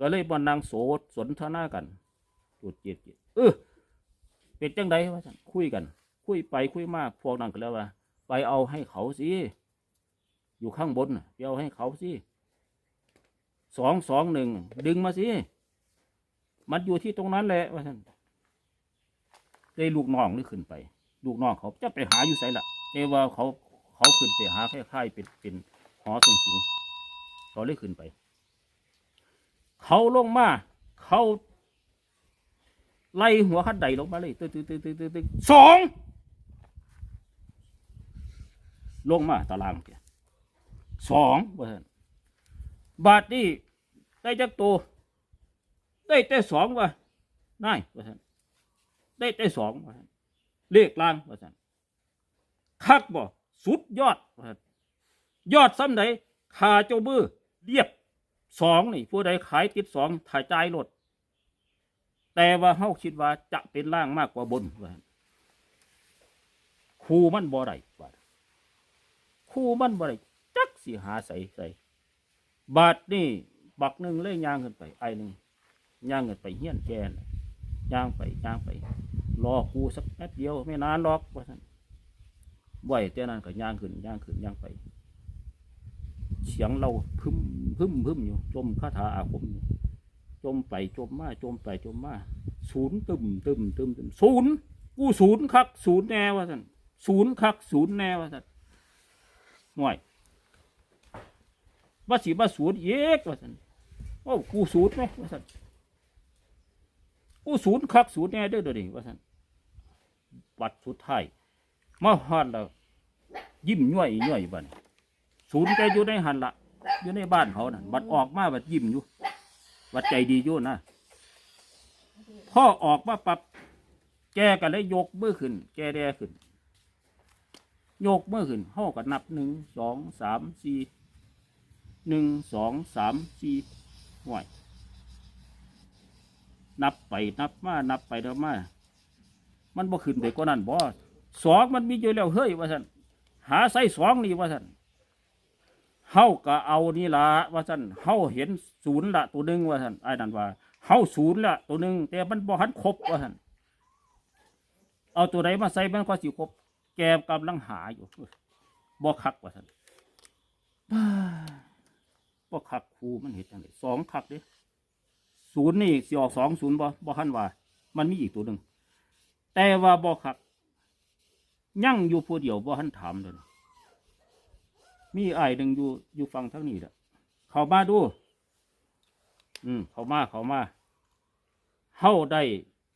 ก็เลยมานั่งโสดสนทนากันจุดเจ็ดเจ็ดเออเป็นจังไดว่าซั่นคุยกัน คุยไปคุยมากพวกนั้นก็แล้วว่า ไปเอาให้เขาสิอยู่ข้างบนไปเอาให้เขาสิสองสองหนึ่งดึงมาสิมันอยู่ที่ตรงนั้นแหละว่าท่านได้ลูกน้องนี่ขึ้นไป ลูกน้องเขาจะไปหาอยู่ไสละแต่ว่าเขาเขาขึ้นไปหาคล้ายๆเป็นเป็นหอสูงสูงเขาเลยขึ้นไป เขาลงมาเขาไล่หัวขัดใดลงมาเลยตึ๊ดตึ๊ดตึ๊ดตึ๊ดตึ๊ดสองลงมาตารางเพียสองว่าท่นบาทนี่ได้จักตัวได้แต่สองว่ะนายว่าท่นได้แต่สองว่าท่นเลขล่างว่าท่นคักบ่สุดยอดว่าท่นยอดซ้ำไหนขาเจ้ามือเรียบ สองนี่ ผู้ใดขายติดสองถ่ายจ่ายรถแต่ว่าเฮาคิดว่าจะเป็นล่างมากกว่าบนว่าซั่นครูมันบ่ได้ว่าครูมันบ่ได้จักสิหาใส่ใส่บาทนี่บักหนึ่งเลยย่างขึ้นไป ไอหนึ่งย่างขึ้นไปเฮี้ยนแกนย่างไปย่างไป รอครูสักแป๊บเดียว ไม่นานหรอกว่าท่านบ่อยแต่นั้นก็ย่างขึ้นย่างขึ้นย่างไป เสียงเราพึมพึมพึมอยู่ จมคาถาอาคมอยู่จมไปจมมาจมไปจมมาศูนย์ตึมตึมตึมตึมศูนย์กูศูนย์คักศูนย์แน่ว่าท่านศูนย์คักศูนย์แน่ว่าท่านห่วยว่าสิว่าศูนย์เอกว่าท่านโอ้กูศูนย์ไหมว่าท่านกูศูนย์คักศูนย์แน่เด้อเดี๋ยวนี้ว่าท่านวัดสุดท้ายมาฮอดแล้วยิ้มย่อยย่อยบ้าน ศูนย์แกอยู่ในหันละอยู่ในบ้านเขาน่ะบัดออกมาบัดยิ้มอยู่บัดใจดีอยู่นะพ่อออกมาปับแกก็เลยยกมือขึ้น แกแดขึ้น ยกมือขึ้นห้อก็นับหนึ่งสองสามสี่หนึ่งสองสามสี่ห่วยนับไปนับมานับไปนับมามันบ่ขึ้นไปกว่านั้นบ่สองมันมีอยู่แล้วเฮ้ยว่าท่นหาใส่สองนี่ว่าท่น เฮาก็เอานี่ละว่าท่านเฮาเห็นศูนย์ละตัวหนึ่งว่าท่านไอ้นั่นว่าเฮาศูนย์ละตัวหนึ่งแต่มันบ่หันครบว่าท่านเอาตัวไหนมาใส่มันก็สิครบ แกกำลังหาอยู่บ่คักว่าท่านบ่คักครูมันเห็นจังไดสองคักเด้ศูนย์นี่สิออกสองศูนย์บ่บ่หันว่า มันมีอีกตัวหนึ่งแต่ว่าบ่คักยั่งอยู่ผู้เดียวบ่หันถามเลย มีไอ้หนึ่งอยู่อยู่ฟังทั้งนี้แหละเขามาดู อืม เขามาเขามาเฮ้าได้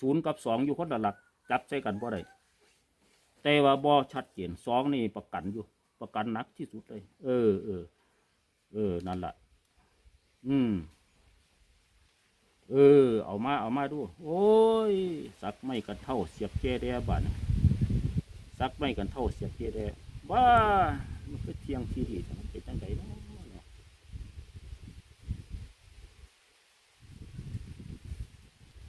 ศูนย์กับสองอยู่คนละหลัก จับใส่กันบ่ได้แต่ว่าบ่ชัดเจนสองนี่ประกันอยู่ ประกันนักที่สุดเลย เออเออเออ นั่นแหละอืม เออ เอามา เอามาดู โอ้ย สักไม่กันเท่าเสียบแก่แดบ้านสักไม่กันเท่าเสียบแก่แดบ้า เที่ยงที่ดีแต่มันเป็นจังไดเนาะ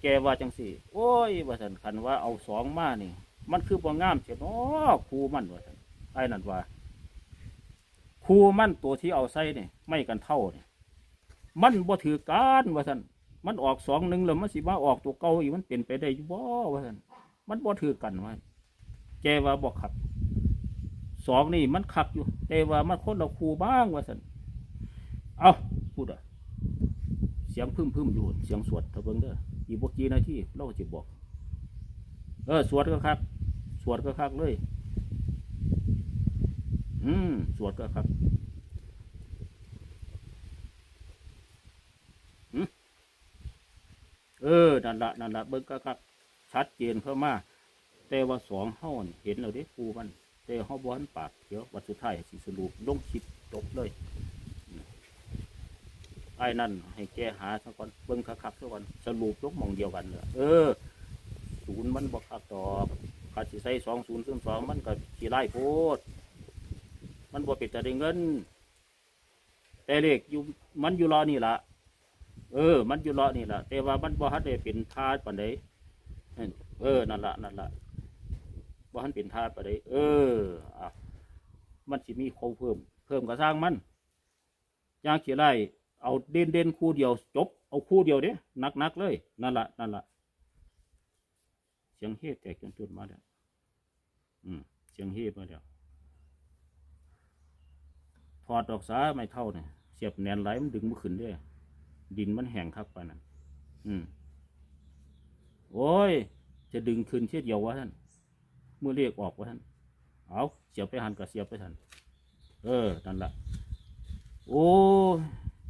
แกว่าจังสี่ โอ้ยว่าสันคันว่าเอาสองมานี่ มันคือบ่งามเสียเนาะครูมันว่าสันไอ้นั่นว่าครูมันตัวที่เอาใส่นี่ไม่กันเท่าเนี่ยมันบ่ถือการว่าสันมันออกสองหนึ่งแล้วมันสิมาออกตัวเก่าอีกมันเป็นไปได้อยู่บ่ว่าสันมันบ่ถือกันว่าแกว่าบ่ขับ สองนี่มันคักอยู่ แต่ว่ามันคนเราครูบ้างว่าสันเอาพูดอะเสียงพึ่มพึ่มอยู่ เสียงสวดเถอะเบิงเด้ออีกบกีนาทีเราจะบอก เออ สวดก็คัก สวดก็คักเลย อืม สวดก็คักเออ นั่นละนั่นละเบิ่งก็คักชัดเจนเข้ามา แต่ว่าสองเฮ้านี่เห็นเราได้ครูมัน แต่เขาบอนปากเดี๋ยววัดสุดท้ายสิสรุปลงคลิปจบเลยไอ้นั่นให้แกหาสักวันเบิ้งคักๆสักวันสรุปลงมองเดียวกันเลยเออศูนย์มันบอกคักต่อขาดสิใส่สองศูนย์ซึ่งสองมันก็ขี่ไล่โพด มันบ่ป็นแต่ได้เงิน แต่เลขอยู่มันอยู่รอนี่ละเออ มันอยู่รอนี่ละแต่ว่ามันบ่ฮัดได้เป็นทาสปานใดเออนั่นละนั่นละ ว่าหันเป็นทาสไปได้เอออะมันสิมีเขาเพิ่ม เพิ่มกระสร้างมันยางเขียไรเอาเด่นเด่นคู่เดียวจบ เอาคู่เดียวเด้หนักๆเลย นั่นละนั่นละเสียงเฮ็ดแตกจนจุดมาแล้วอืมเสียงเฮ็ดมาแล้วถอดดอกสาไม่เท่าเนี่ยเสียบแนนไหลมันดึงมันขึ้นด้ดินมันแห้งคักปานั้นอืมโอ้ย จะดึงขึ้นเช่เดียววะท่าน เมื่อเรียกออกวะท่านเอาเสียบไปหันกับเสียบไปท่านเออนั่นละโอ้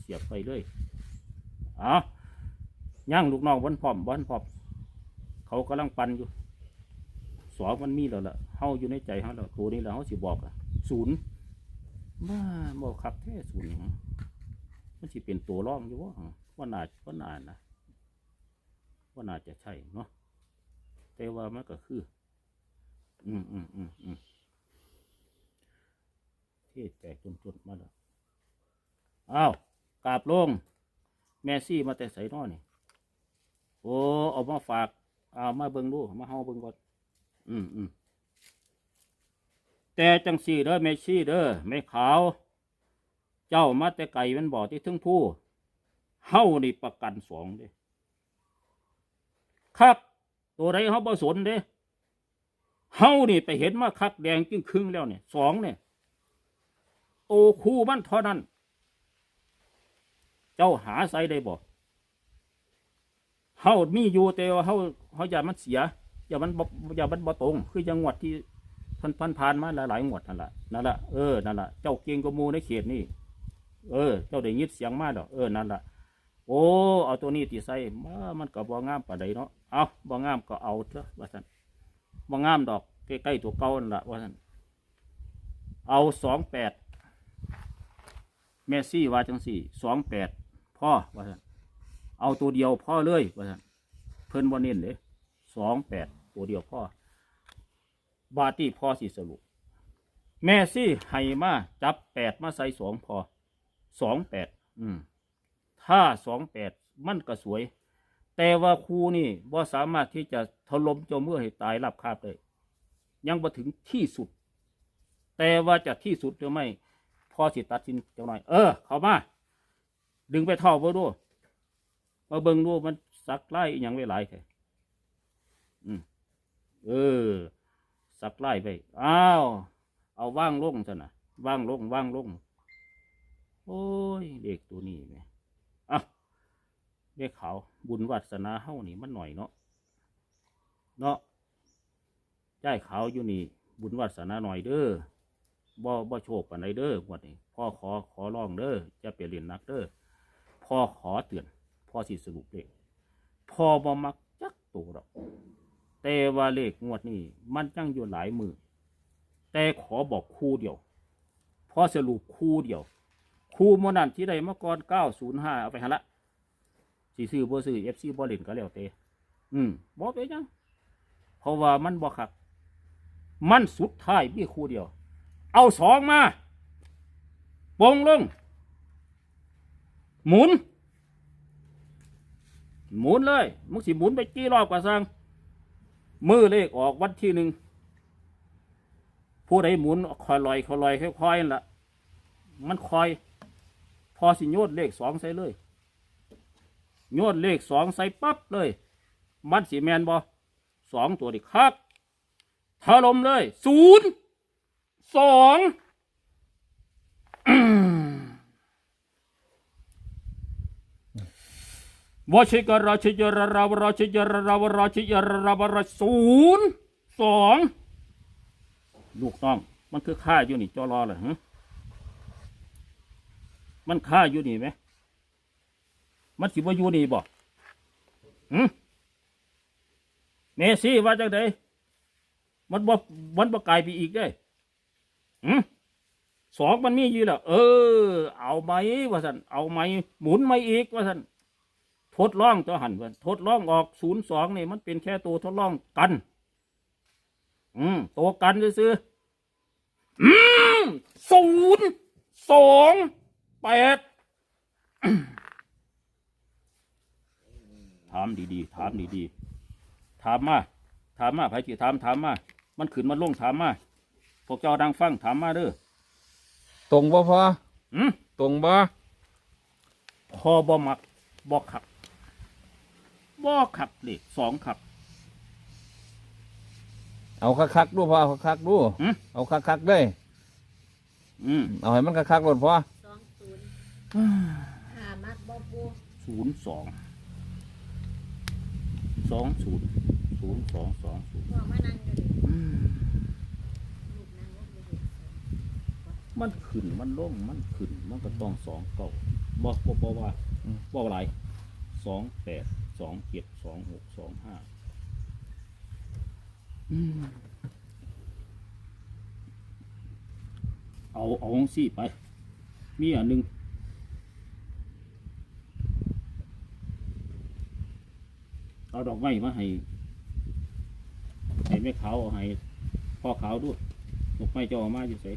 เสียบไปเลยเอาย่างลูกน้องวันพร้อมวันพร้อมเขากำลังปั่นอยู่สองมันมีแล้วล่ะเฮาอยู่ในใจเฮาแล้วตัวนี้แหละเฮาสิบอกอะศูนย์มาบอกคักแท้ศูนย์มันสิเป็นตัวร่องอยู่วะว่าน่าว่าน่านะว่าน่าจะใช่เนาะแต่ว่ามันก็คือ อืมอืมอืมอืมเทศแตกจนจนมาแล้วอ้าวกราบลง แม่ซี่มาแต่ใส่นอนี่ โอ้เอามาฝากเอามาเบิ่งดูมาเฮาเบิ่งก่อน อืมอืมแต่จังสี่เด้อแม่ซี่เด้อแม่ขาว เจ้ามาแต่ไก่มันบ่อที่ถึงผู้เฮานี่ประกันสองเด้ครับตัวไรเฮาบ่สนเด้ เฮานี่ไปเห็นมาคักแดงจึงครึ่งแล้วเนี่ยสองเนี่ย โอคู่มันเท่านั้น เจ้าหาใส่ได้บ่เฮามีอยู่แต่ว่าเฮาเฮาอย่ามันเสีย อย่ามันบ่อย่ามันบ่ตรง คือจังหวัดที่พันพันผ่านมาหลายๆงวดนั่นละนั่นละเออนั่นละเจ้าเก่งกมูในเขตนี่เออ เจ้าได้ยินเสียงมาดอกเออนั่นละโอ้เอาตัวนี้ตีใส่มามันก็บ่งามปานใดเนาะเอาบ่งามก็เอาเถอะว่าซั่น บ่งามดอกใกล้ๆตัวเก่านั่นละว่าซั่นเอาสองแปดเมสซี่ว่าจังสี่สองแปดพ่อว่าซั่นเอาตัวเดียวพ่อเลยว่าซั่นเพิ่นบ่เน้นเด้สองแปดตัวเดียวพ่อบาดที่พ่อสิสรุปแมซี่ให้มาจับแปดมาใส่สองพอสองแปดอืมถ้าสองแปดมันก็สวย แต่ว่าครูนี่บ่สามารถที่จะถล่มเจ้าเมื่อให้ตายรับคาบได้ยังบ่ถึงที่สุด แต่ว่าจะที่สุดหรือไม่พอสิตัดสินเจังหน่อย เออ เข้ามา ดึงไปท่อเบิ่งดูมาเบิ่งดูมันสักไล่อย่างไว้หลายแค่เออ สักไล่ไปอ้าวเอาว่างลงซะนะว่างลงว่างลงโอ้ยเด็กตัวนี้แหมอะ เด็กเขาวบุญวัสนาเฮ้านี่มันหน่อยเนาะเนาะย้ายขาวอยู่นี่ บุญวัสนาหน่อยเด้อบ่บ่โชคปานใดเด้องวดนี้พ่อขอขอร้องเด้อจะไปเรียนนักเด้อพ่อขอเตือนพ่อสิสรุปเลขพ่อบ่มักจักตัวหรอกแต่ว่าเลขงวดนี้มันจังอยู่หลายมือแต่ขอบอกคู่เดียวพ่อสรุปคู่เดียวคู่โมนันที่ใดเมื่อก่อน905เอาไปหาละ สิซื้อบ่ซื้อ FC บ่เล่นก็แล้วแต่อืมบ่เป็นหยังเพราะว่ามันบ่คัก มันสุดท้ายมีคู่เดียว เอาสองมาปงลง หมุน หมุนเลยมึงสิหมุนไปกี่รอบกว่าซังมือเลขออกวันที่หนึ่งผู้ใดหมุนคอยลอยคอยลอยค่อยๆนั่นละมันคอย พอสิโยดเลขสองใส่เลย โยดเลขสองใส่ปั๊บเลย มันสีแมนบอสองตัวดิคักถล่มเลยศูนย์สองวชิกราชิยรราวราชิยรราวราชิยรราวราศูนย์สองลูกน้อง มันคือค่าอยู่นี่จอรอเหรอฮะมันค่าอยู่นี่ไหม มันสิว่าอยู่นี่บ่หืมเมซี่ว่าจังไดมันบ่มันบ่กลายไปอีกได้หืมสองมันมีอยู่แล้วเออ เอาไหมว่าสันเอาไหมหมุนไหมอีกว่าสันทดลองตัวหันว่าทดลองออกศูนย์สองนี่มันเป็นแค่ตัวทดลองกัน อืมตัวกันซื้ออืมศูนย์สองแปดามดีๆ ถามดีๆ ถามมา ถามมาไผที่ถามถามมา มันขึ้นมาลงถามมา พวกเจ้าดังฟังถามมาเด้อ ตรงบ่พอหืมตรงบ่พอบ่มักบอกขับบอกขับเลขสองขับ เอาคักๆดูพอเอาคักๆดูหืม เอาคักๆเลยอืมเอาให้มันคักๆรถพอสองศูนย์หามัดบ่ปูศูนย์สอง สองศูนย์ศูนย์สองสองศูนย์พ่อมานั่งอยู่ดิลูกนั่งลงอยู่ดิมันขึ้นมันลงมันขึ้นมันก็ต้องสองเก้าบอกบอกบอกว่าบอกอะไรสองแปดสองเจ็ดสองหกสองห้าเอาเอาของสี่ไป มีอันหนึ่งเอา ดอกไม้มาให้ให้แม่ขาวเขาให้พ่อเขาวด้วยดอกไม้จะเอามาอยู่ใส่